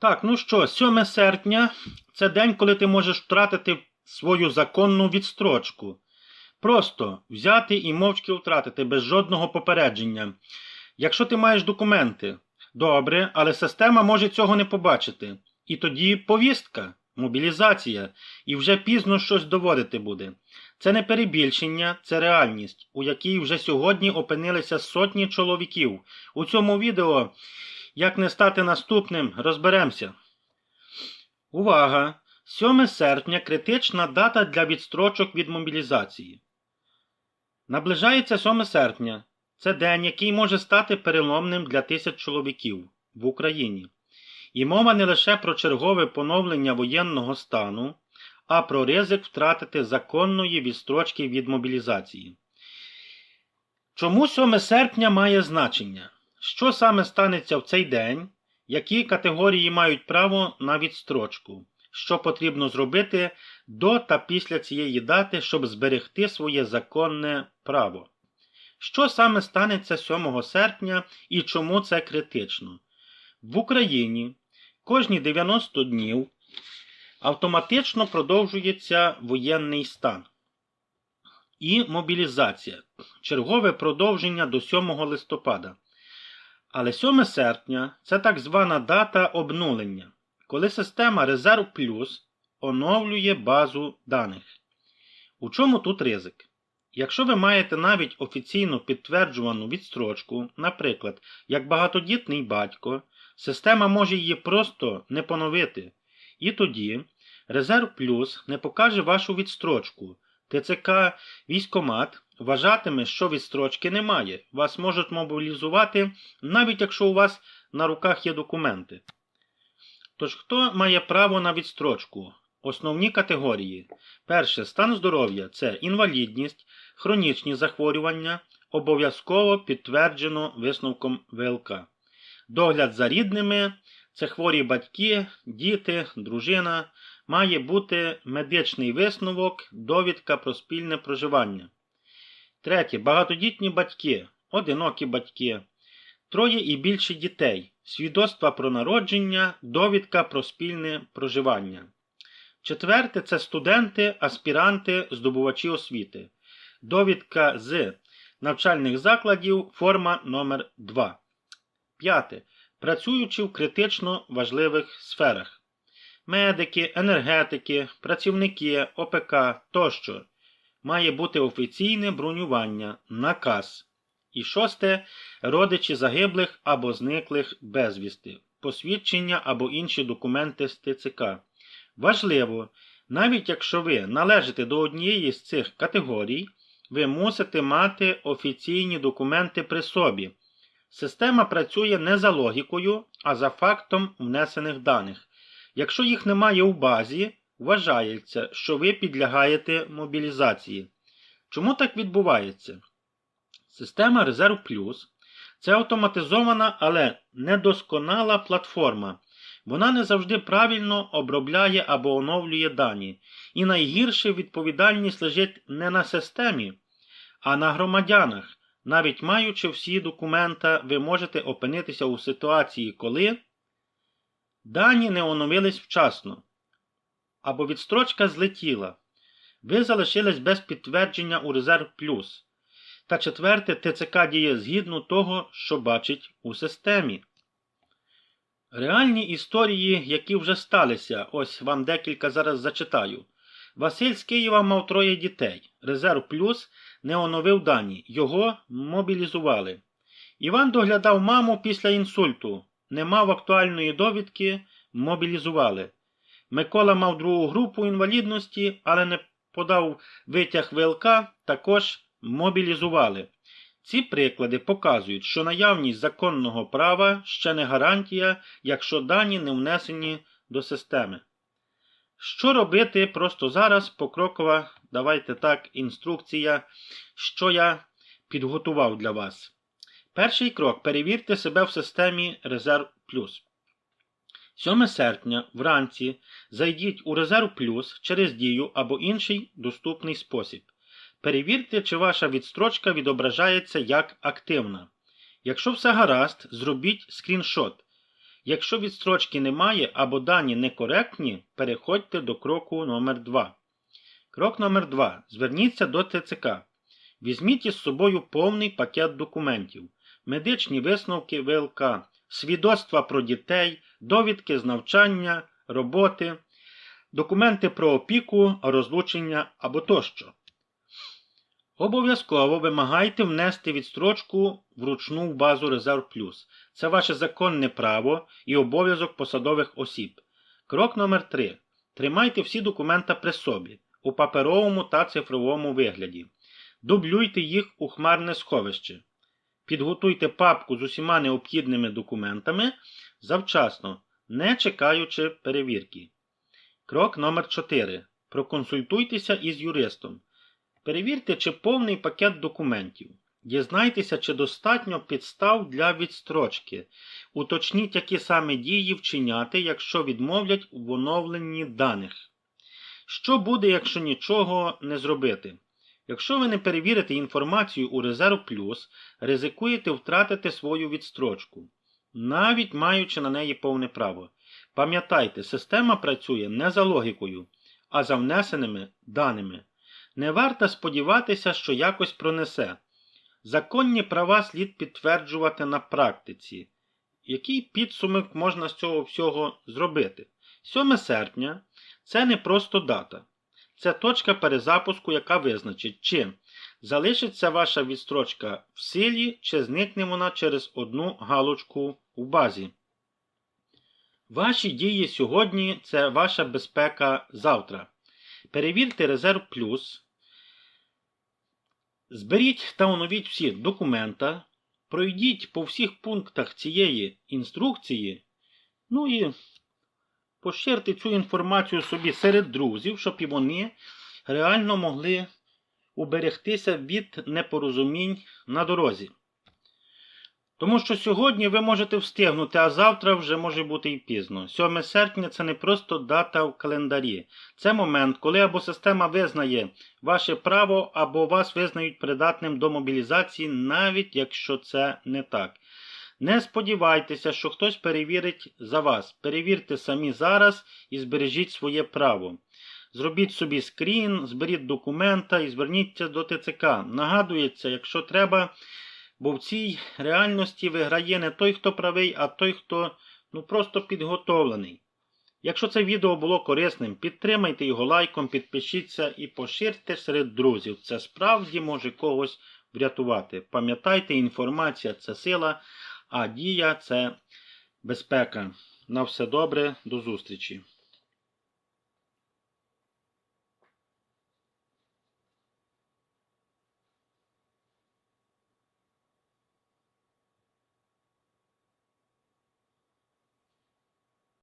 Так, ну що, 7 серпня це день, коли ти можеш втратити свою законну відстрочку. Просто взяти і мовчки втратити без жодного попередження. Якщо ти маєш документи, добре, але система може цього не побачити. І тоді повістка, мобілізація, і вже пізно щось доводити буде. Це не перебільшення, це реальність, у якій вже сьогодні опинилися сотні чоловіків. У цьому відео як не стати наступним, розберемося. Увага! 7 серпня критична дата для відстрочок від мобілізації. Наближається 7 серпня. Це день, який може стати переломним для тисяч чоловіків в Україні. І мова не лише про чергове поновлення воєнного стану, а про ризик втратити законної відстрочки від мобілізації. Чому 7 серпня має значення? Що саме станеться в цей день? Які категорії мають право на відстрочку? Що потрібно зробити до та після цієї дати, щоб зберегти своє законне право? Що саме станеться 7 серпня і чому це критично? В Україні кожні 90 днів автоматично продовжується воєнний стан і мобілізація. Чергове продовження до 7 листопада. Але 7 серпня це так звана дата обнулення, коли система Резерв Плюс оновлює базу даних. У чому тут ризик? Якщо ви маєте навіть офіційно підтверджувану відстрочку, наприклад, як багатодітний батько, система може її просто не поновити. І тоді Резерв Плюс не покаже вашу відстрочку. ТЦК військомат вважатиме, що відстрочки немає. Вас можуть мобілізувати, навіть якщо у вас на руках є документи. Тож, хто має право на відстрочку? Основні категорії. Перше стан здоров'я це інвалідність, хронічні захворювання, обов'язково підтверджено висновком ВЛК. Догляд за рідними це хворі батьки, діти, дружина. Має бути медичний висновок, довідка про спільне проживання. Третє. Багатодітні батьки, одинокі батьки, троє і більше дітей, свідоцтва про народження, довідка про спільне проживання. Четверте це студенти, аспіранти, здобувачі освіти. Довідка з навчальних закладів, форма номер 2 П'яте. Працюючи в критично важливих сферах. Медики, енергетики, працівники, ОПК тощо має бути офіційне бронювання, наказ. І шосте родичі загиблих або зниклих безвісти, посвідчення або інші документи з ТЦК. Важливо, навіть якщо ви належите до однієї з цих категорій, ви мусите мати офіційні документи при собі. Система працює не за логікою, а за фактом внесених даних. Якщо їх немає у базі, вважається, що ви підлягаєте мобілізації. Чому так відбувається? Система Резерв Плюс це автоматизована, але недосконала платформа. Вона не завжди правильно обробляє або оновлює дані. І найгірше відповідальність лежить не на системі, а на громадянах. Навіть маючи всі документа, ви можете опинитися у ситуації, коли дані не оновились вчасно або відстрочка злетіла. Ви залишились без підтвердження у Резерв Плюс. Та четверте, ТЦК діє згідно того, що бачить у системі. Реальні історії, які вже сталися, ось вам декілька зараз зачитаю. Василь з Києва мав троє дітей. Резерв Плюс не оновив дані, його мобілізували. Іван доглядав маму після інсульту, не мав актуальної довідки, мобілізували. Микола мав другу групу інвалідності, але не подав витяг ВЛК, також мобілізували. Ці приклади показують, що наявність законного права ще не гарантія, якщо дані не внесені до системи. Що робити просто зараз покрокова, давайте так, інструкція, що я підготував для вас. Перший крок перевірте себе в системі Резерв Плюс. 7 серпня вранці зайдіть у Резерв Плюс через дію або інший доступний спосіб. Перевірте, чи ваша відстрочка відображається як активна. Якщо все гаразд, зробіть скріншот. Якщо відстрочки немає або дані некоректні, переходьте до кроку номер 2. Крок номер 2. Зверніться до ТЦК. Візьміть із собою повний пакет документів, медичні висновки ВЛК, свідоцтва про дітей, довідки з навчання, роботи, документи про опіку, розлучення або тощо. Обов'язково вимагайте внести відстрочку вручну в базу Резерв Плюс. Це ваше законне право і обов'язок посадових осіб. Крок номер 3. Тримайте всі документи при собі у паперовому та цифровому вигляді. Дублюйте їх у хмарне сховище. Підготуйте папку з усіма необхідними документами завчасно, не чекаючи перевірки. Крок номер 4. Проконсультуйтеся із юристом. Перевірте, чи повний пакет документів. Дізнайтеся, чи достатньо підстав для відстрочки. Уточніть, які саме дії вчиняти, якщо відмовлять в оновленні даних. Що буде, якщо нічого не зробити? Якщо ви не перевірите інформацію у Резерв Плюс, ризикуєте втратити свою відстрочку, навіть маючи на неї повне право. Пам'ятайте, система працює не за логікою, а за внесеними даними. Не варто сподіватися, що якось пронесе. Законні права слід підтверджувати на практиці. Який підсумок можна з цього всього зробити? 7 серпня це не просто дата. Це точка перезапуску, яка визначить, чи залишиться ваша відстрочка в силі, чи зникне вона через одну галочку в базі. Ваші дії сьогодні це ваша безпека завтра. Перевірте Резерв Плюс. Зберіть та оновіть всі документа, пройдіть по всіх пунктах цієї інструкції, ну і поширте цю інформацію собі серед друзів, щоб і вони реально могли уберегтися від непорозумінь на дорозі. Тому що сьогодні ви можете встигнути, а завтра вже може бути і пізно. 7 серпня це не просто дата в календарі. Це момент, коли або система визнає ваше право, або вас визнають придатним до мобілізації, навіть якщо це не так. Не сподівайтеся, що хтось перевірить за вас. Перевірте самі зараз і збережіть своє право. Зробіть собі скрін, зберіть документа і зверніться до ТЦК. Нагадується, якщо треба. Бо в цій реальності виграє не той, хто правий, а той, хто ну, просто підготовлений. Якщо це відео було корисним, підтримайте його лайком, підпишіться і поширте серед друзів. Це справді може когось врятувати. Пам'ятайте, інформація це сила, а дія це безпека. На все добре, до зустрічі!